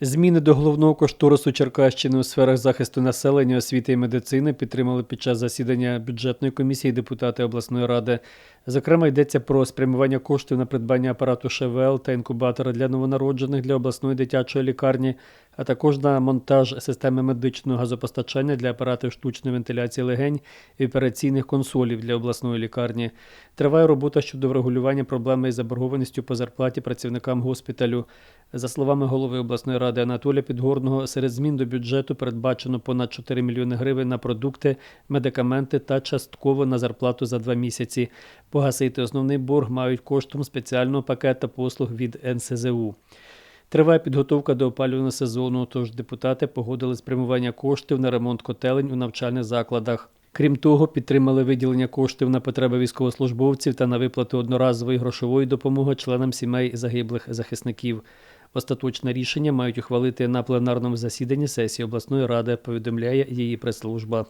Зміни до головного кошторису Черкащини у сферах захисту населення, освіти і медицини підтримали під час засідання бюджетної комісії депутати обласної ради. Зокрема, йдеться про спрямування коштів на придбання апарату ШВЛ та інкубатора для новонароджених для обласної дитячої лікарні, а також на монтаж системи медичного газопостачання для апаратів штучної вентиляції легень і операційних консолів для обласної лікарні. Триває робота щодо врегулювання проблеми із заборгованістю по зарплаті працівникам госпіталю. За словами голови обласної ради Анатолія Підгорного, серед змін до бюджету передбачено понад 4 мільйони гривень на продукти, медикаменти та частково на зарплату за два місяці. Погасити основний борг мають коштом спеціального пакета послуг від НСЗУ. Триває підготовка до опалювального сезону, тож депутати погодили спрямування коштів на ремонт котелень у навчальних закладах. Крім того, підтримали виділення коштів на потреби військовослужбовців та на виплату одноразової грошової допомоги членам сімей загиблих захисників. Остаточне рішення мають ухвалити на пленарному засіданні сесії обласної ради, повідомляє її прес-служба.